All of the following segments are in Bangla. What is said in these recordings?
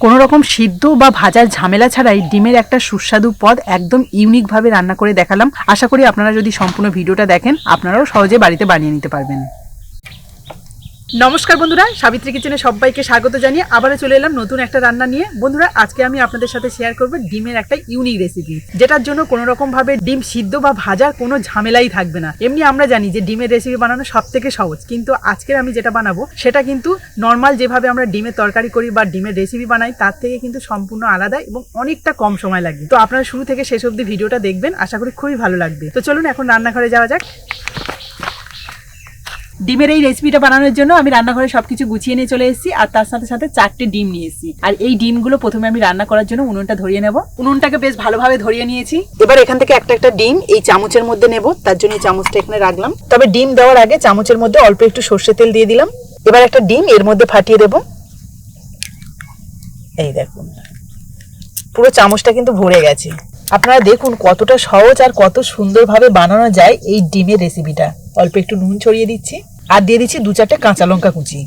কোনো রকম সিদ্ধ বা ভাজার ঝামেলা ছাড়াই ডিমের একটা সুস্বাদু পদ একদম ইউনিকভাবে রান্না করে দেখালাম। আশা করি আপনারা যদি সম্পূর্ণ ভিডিওটা দেখেন, আপনারাও সহজে বাড়িতে বানিয়ে নিতে পারবেন। নমস্কার বন্ধুরা, সাবিত্রী কিচেনে সবাইকে স্বাগত জানিয়ে আবারও চলে এলাম নতুন একটা রান্না নিয়ে। বন্ধুরা, আজকে আমি আপনাদের সাথে শেয়ার করব ডিমের একটা ইউনিক রেসিপি যেটার জন্য কোনো রকম ভাবে ডিম সিদ্ধ বা ভাজার কোনো ঝামেলাই থাকবে না। এমনি আমরা জানি যে ডিমের রেসিপি বানানো সব থেকে সহজ, কিন্তু আজকের আমি যেটা বানাবো, সেটা কিন্তু নর্মাল যেভাবে আমরা ডিমের তরকারি করি বা ডিমের রেসিপি বানাই, তার থেকে কিন্তু সম্পূর্ণ আলাদা এবং অনেকটা কম সময় লাগবে তো আপনারা শুরু থেকে শেষ অবধি ভিডিওটা দেখবেন, আশা করি খুবই ভালো লাগবে। তো চলুন এখন রান্নাঘরে যাওয়া যাক। ডিমের এই রেসিপিটা বানানোর জন্য আমি রান্নাঘরে সবকিছু গুছিয়ে নিয়ে চলে এসেছি, আর তার সাথে সাথে চারটে ডিম নিয়ে এসেছি। আর এই ডিমগুলো প্রথমে আমি রান্না করার জন্য উনুনটা ধরিয়ে নেব। উনুনটাকে বেশ ভালোভাবে ধরিয়ে নিয়েছি। এবার এখান থেকে একটা একটা ডিম এই চামচের মধ্যে নেব, তার জন্য এই চামচটা এখানে রাখলাম। তবে ডিম দেওয়ার আগে চামচের মধ্যে অল্প একটু সর্ষে তেল দিয়ে দিলাম। এবার একটা ডিম এর মধ্যে ফাটিয়ে দেব। এই দেখুন, পুরো চামচটা কিন্তু ভরে গেছে। আপনারা দেখুন কতটা সহজ আর কত সুন্দরভাবে বানানো যায় এই ডিমের রেসিপিটা অল্প একটু নুন ছড়িয়ে দিচ্ছি। আর দিয়ে দিচ্ছি দু চারটে কাঁচা লঙ্কা কুচি।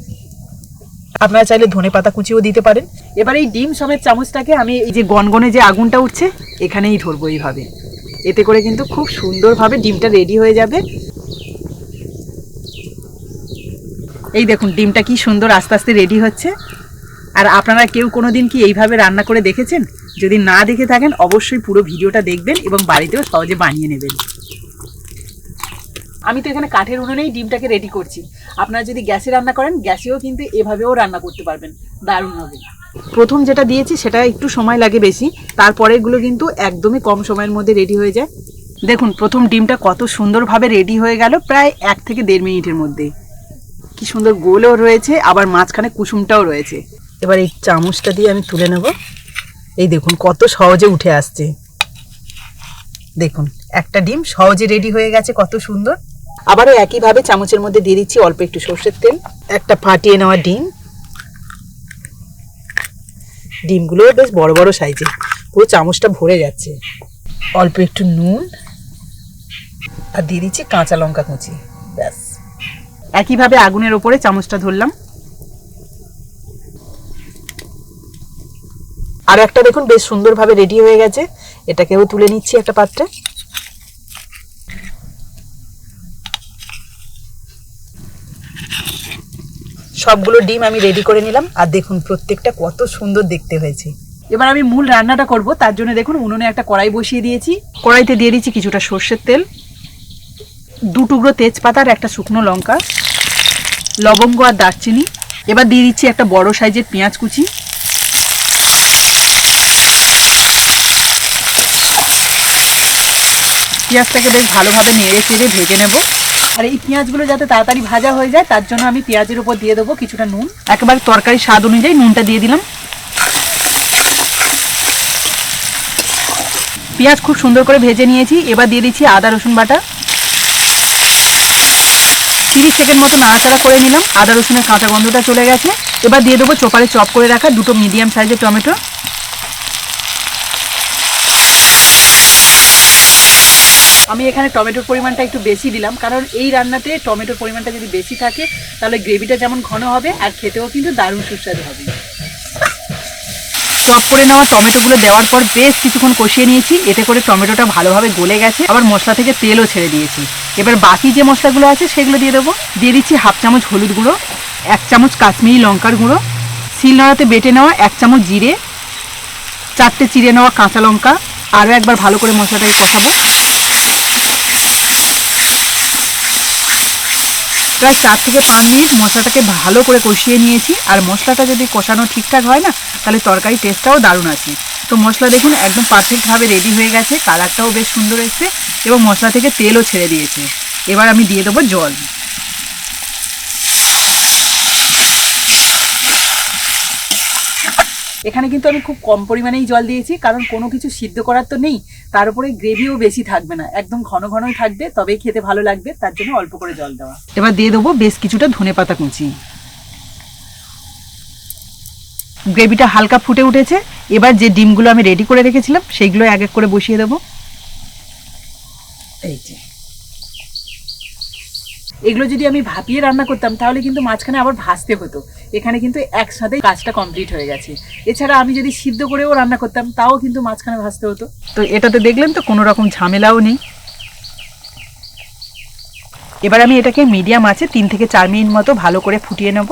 আপনারা চাইলে ধনে পাতা কুচিও দিতে পারেন। এবার এই ডিম সমেত চামচটাকে আমি এই যে গনগনে যে আগুনটা উঠছে, এখানেই ধরবো এইভাবে। এতে করে কিন্তু খুব সুন্দরভাবে ডিমটা রেডি হয়ে যাবে। এই দেখুন, ডিমটা কি সুন্দর আস্তে আস্তে রেডি হচ্ছে। আর আপনারা কেউ কোনো দিন কি এইভাবে রান্না করে দেখেছেন? যদি না দেখে থাকেন, অবশ্যই পুরো ভিডিওটা দেখবেন এবং বাড়িতেও সহজে বানিয়ে নেবেন। আমি তো এখানে কাঠের উনুনেই ডিমটাকে রেডি করছি। আপনারা যদি গ্যাসে রান্না করেন, গ্যাসেও কিন্তু এভাবেও রান্না করতে পারবেন। দারুণ হবে। প্রথম যেটা দিয়েছি, সেটা একটু সময় লাগে বেশি। তারপরেগুলো কিন্তু একদমই কম সময়ের মধ্যে রেডি হয়ে যায়। দেখুন, প্রথম ডিমটা কত সুন্দরভাবে রেডি হয়ে গেল, প্রায় এক থেকে দেড় মিনিটের মধ্যে। কি সুন্দর গোলও রয়েছে, আবার মাঝখানে কুসুমটাও রয়েছে। এবার এই চামচটা দিয়ে আমি তুলে নেব। এই দেখুন, কত সহজে উঠে আসছে। দেখুন, একটা ডিম সহজে রেডি হয়ে গেছে, কত সুন্দর। আবারও একইভাবে চামচের মধ্যে দিয়ে দিচ্ছি অল্প একটু সর্ষের তেল। একটা ফাটিয়ে নেওয়া ডিম। ডিমগুলো বেশ বড় বড় সাইজে। পুরো চামচটা ভরে যাচ্ছে। অল্প একটু নুন। আর দিয়ে দিচ্ছি কাঁচা লঙ্কা কুচি। ব্যাস। একইভাবে আগুনের ওপরে চামচটা ধরলাম। আর একটা দেখুন, বেশ সুন্দরভাবে রেডি হয়ে গেছে। এটাকেও তুলে নিচ্ছি একটা পাত্রে। সবগুলো ডিম আমি রেডি করে নিলাম। আর দেখুন, প্রত্যেকটা কত সুন্দর দেখতে হয়েছে। এবার আমি মূল রান্নাটা করব, তার জন্য দেখুন, উনুনে একটা কড়াই বসিয়ে দিয়েছি। কড়াইতে দিয়ে দিচ্ছি কিছুটা সর্ষের তেল, দু টুকরো তেজপাতা আর একটা শুকনো লঙ্কা, লবঙ্গ আর দারচিনি। এবার দিয়ে দিচ্ছি একটা বড় সাইজের পেঁয়াজ কুচি। পেঁয়াজটাকে বেশ ভালোভাবে নেড়ে চেড়ে ভেজে নেব। আর এই পেঁয়াজগুলো যাতে তাড়াতাড়ি ভাজা হয়ে যায়, তার জন্য আমি পেঁয়াজের উপর দিয়ে দেবো কিছুটা নুন। একেবারে তরকারি স্বাদ অনুযায়ী নুনটা দিয়ে দিলাম। পেঁয়াজ খুব সুন্দর করে ভেজে নিয়েছি। এবার দিয়ে দিচ্ছি আদা, রসুন বাটা। তিরিশ সেকেন্ড মতো নাড়াচাড়া করে নিলাম। আদা, রসুনের কাঁচা গন্ধটা চলে গেছে। এবার দিয়ে দেবো চোপারে চপ করে রাখা দুটো মিডিয়াম সাইজের টমেটো। আমি এখানে টমেটোর পরিমাণটা একটু বেশি দিলাম, কারণ এই রান্নাতে টমেটোর পরিমাণটা যদি বেশি থাকে, তাহলে গ্রেভিটা যেমন ঘন হবে, আর খেতেও কিন্তু দারুণ সুস্বাদু হবে। চপ করে নেওয়া টমেটোগুলো দেওয়ার পর বেশ কিছুক্ষণ কষিয়ে নিয়েছি, এতে করে টমেটোটা ভালোভাবে গলে গেছে, আবার মশলা থেকে তেলও ছেড়ে দিয়েছি। এবার বাকি যে মশলাগুলো আছে, সেগুলো দিয়ে দেবো। দিয়ে দিচ্ছি হাফ চামচ হলুদ গুঁড়ো, এক চামচ কাশ্মীরি লঙ্কার গুঁড়ো শিল শিলনোড়াতে বেটে নেওয়া এক চামচ জিরে, চারটে চিড়ে নেওয়া কাঁচা লঙ্কা, আরও একবার ভালো করে মশলাটাকে কষাবো। প্রায় চার থেকে পাঁচ মিনিট মশলাটাকে ভালো করে কষিয়ে নিয়েছি। আর মশলাটা যদি কষানো ঠিকঠাক হয় না, তাহলে তরকারি টেস্টটাও দারুণ আছে। তো মশলা দেখুন একদম পারফেক্টভাবে রেডি হয়ে গেছে কালারটাও বেশ সুন্দর এসছে এবং মশলা থেকে তেলও ছেড়ে দিয়েছে। এবার আমি দিয়ে দেবো জল। এখানে কিন্তু আমি খুব কম পরিমাণেই জল দিয়েছি, কারণ কোনো কিছু সিদ্ধ করার তো নেই। তার উপরে গ্রেভিও বেশি থাকবে না, একদম ঘন ঘনই থাকবে, তবেই খেতে ভালো লাগবে, তার জন্য অল্প করে জল দেওয়া। এবার দিয়ে দেবো বেশ কিছুটা ধনে পাতা কুচি। গ্রেভিটা হালকা ফুটে উঠেছে, এবার যে ডিমগুলো আমি রেডি করে রেখেছিলাম, সেইগুলো এক এক করে বসিয়ে দেবো এই যে এগুলো যদি আমি ভাপিয়ে রান্না করতাম, তাহলে কিন্তু মাঝখানে আবার ভাজতে হতো। এখানে কিন্তু একসাথে কাজটা কমপ্লিট হয়ে গেছে। এছাড়া আমি যদি সিদ্ধ করেও রান্না করতাম, তাও কিন্তু মাঝখানে ভাজতে হতো। তো এটাতে দেখলেন তো, কোনো রকম ঝামেলাও নেই। এবার আমি এটাকে মিডিয়াম আছে, তিন থেকে চার মিনিট মতো ভালো করে ফুটিয়ে নেব।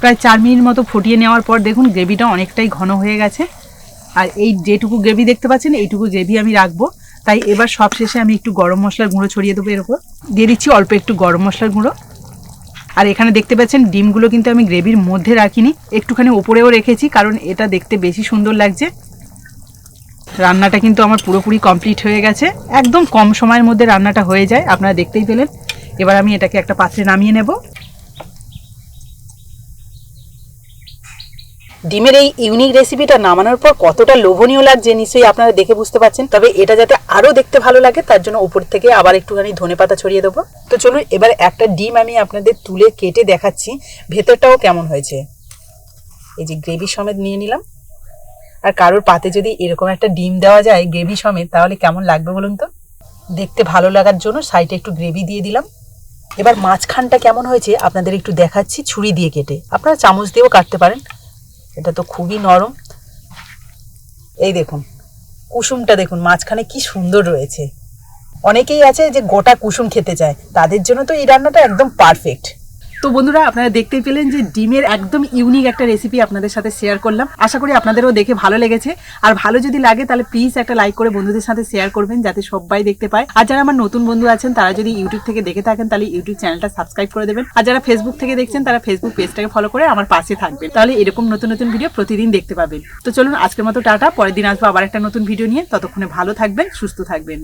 প্রায় চার মিনিট মতো ফুটিয়ে নেওয়ার পর দেখুন, গ্রেভিটা অনেকটাই ঘন হয়ে গেছে। আর এই যেটুকু গ্রেভি দেখতে পাচ্ছেন, এইটুকু গ্রেভি আমি রাখব। তাই এবার সব শেষে আমি একটু গরম মশলার গুঁড়ো ছড়িয়ে দেবো এর উপর। দিয়ে দিচ্ছি অল্প একটু গরম মশলার গুঁড়ো। আর এখানে দেখতে পাচ্ছেন ডিমগুলো কিন্তু আমি গ্রেভির মধ্যে রাখিনি। একটুখানি ওপরেও রেখেছি, কারণ এটা দেখতে বেশি সুন্দর লাগছে। রান্নাটা কিন্তু আমার পুরোপুরি কমপ্লিট হয়ে গেছে। একদম কম সময়ের মধ্যে রান্নাটা হয়ে যায়, আপনারা দেখতেই পেলেন। এবার আমি এটাকে একটা পাত্রে নামিয়ে নেব। ডিমের এই ইউনিক রেসিপিটা নামানোর পর কতটা লোভনীয় লাগছে নিশ্চয়ই আপনারা দেখে বুঝতে পারছেন। তবে এটা যাতে আরও দেখতে ভালো লাগে, তার জন্য উপর থেকে আবার একটুখানি ধনে পাতা ছড়িয়ে দেবো। তো চলুন, এবার একটা ডিম আমি আপনাদের তুলে কেটে দেখাচ্ছি। ভেতরটাও কেমন হয়েছে? এই যে গ্রেভি সমেত নিয়ে নিলাম। আর কারোর পাতে যদি এরকম একটা ডিম দেওয়া যায় গ্রেভি সমেত, তাহলে কেমন লাগবে বলুন তো? দেখতে ভালো লাগার জন্য সাইডে একটু গ্রেভি দিয়ে দিলাম। এবার মাঝখানটা কেমন হয়েছে আপনাদের একটু দেখাচ্ছি ছুরি দিয়ে কেটে। আপনারা চামচ দিয়েও কাটতে পারেন। এটা তো খুবই নরম। এই দেখুন, কুসুমটা দেখুন, মাঝখানে কি সুন্দর রয়েছে। অনেকেই আছে যে গোটা কুসুম খেতে চায়, তাদের জন্য তো এই রান্নাটা একদম পারফেক্ট তো বন্ধুরা, আপনারা দেখতে পেলেন যে ডিমের একদম ইউনিক একটা রেসিপি আপনাদের সাথে শেয়ার করলাম। আশা করি আপনাদেরও দেখে ভালো লেগেছে। আর ভালো যদি লাগে, তাহলে প্লিজ একটা লাইক করে বন্ধুদের সাথে শেয়ার করবেন, যাতে সবাই দেখতে পায়। আর যারা আমার নতুন বন্ধু আছেন, তারা যদি ইউটিউব থেকে দেখে থাকেন, তাহলে ইউটিউব চ্যানেলটা সাবস্ক্রাইব করে দেবেন। আর যারা ফেসবুক থেকে দেখছেন, তারা ফেসবুক পেজটাকে ফলো করে আমার পাশে থাকবেন। তাহলে এরকম নতুন নতুন ভিডিও প্রতিদিন দেখতে পাবেন। তো চলুন, আজকের মতো টাটা, পরের দিন আসব আবার একটা নতুন ভিডিও নিয়ে। ততক্ষণে ভালো থাকবেন, সুস্থ থাকবেন।